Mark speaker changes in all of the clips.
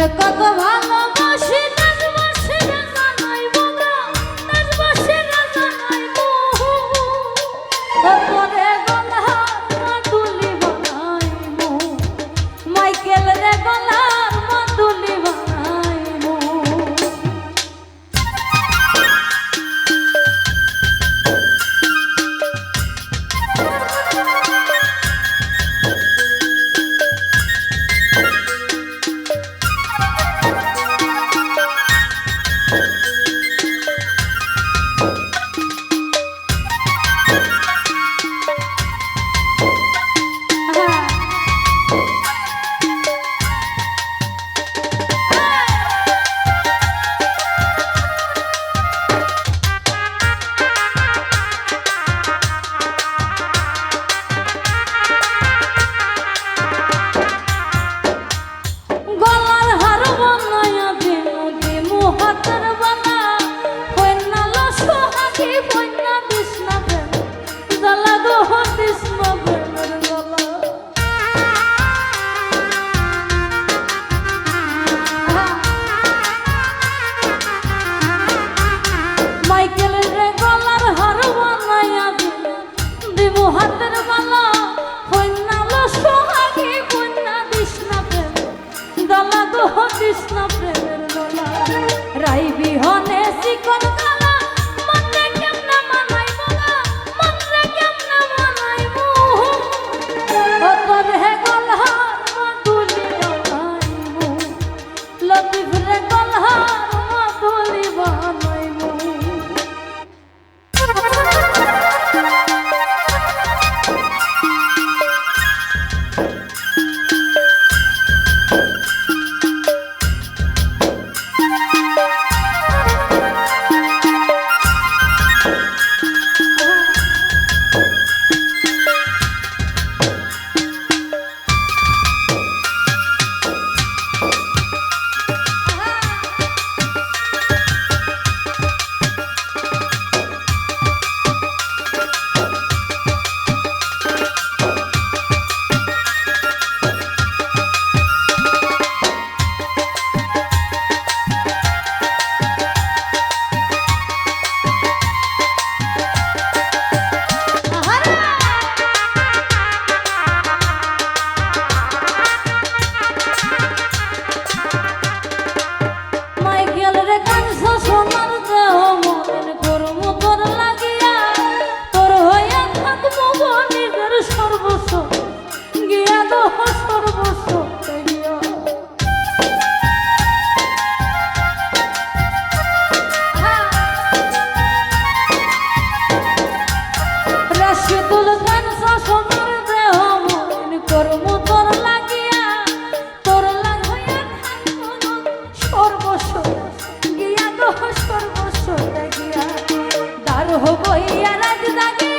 Speaker 1: কত ভালো হাতের বালা। হইনালো সোহাগী বন্যা কৃষ্ণ প্রেম। দালা দোহ Krishna Yeah, that's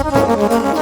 Speaker 1: Thank you.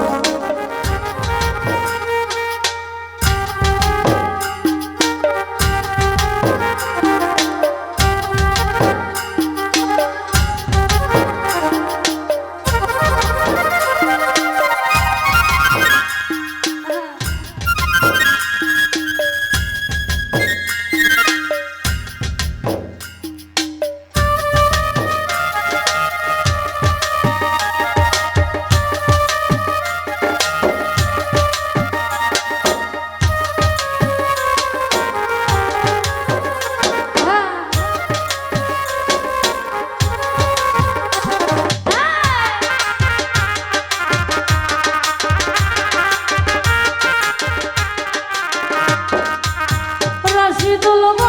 Speaker 1: তোলো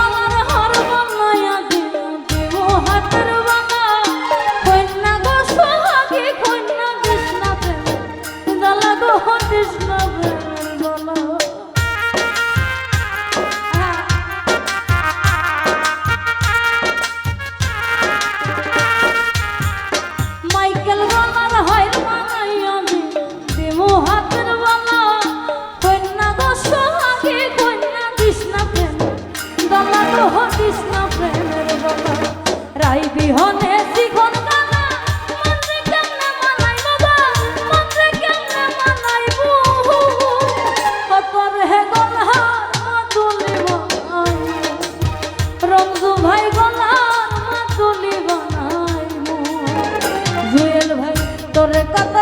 Speaker 1: রাই বিহনে শিখন কানা। মন্ত্রে কেমনে মানাই বাবা? মন্ত্রে কেমনে মানাই বুহু কতর হে গলহার মাতুলি বানাই। রমজু ভাই গলহার মাতুলি বানাই জুয়েল ভাই, তোরে কথা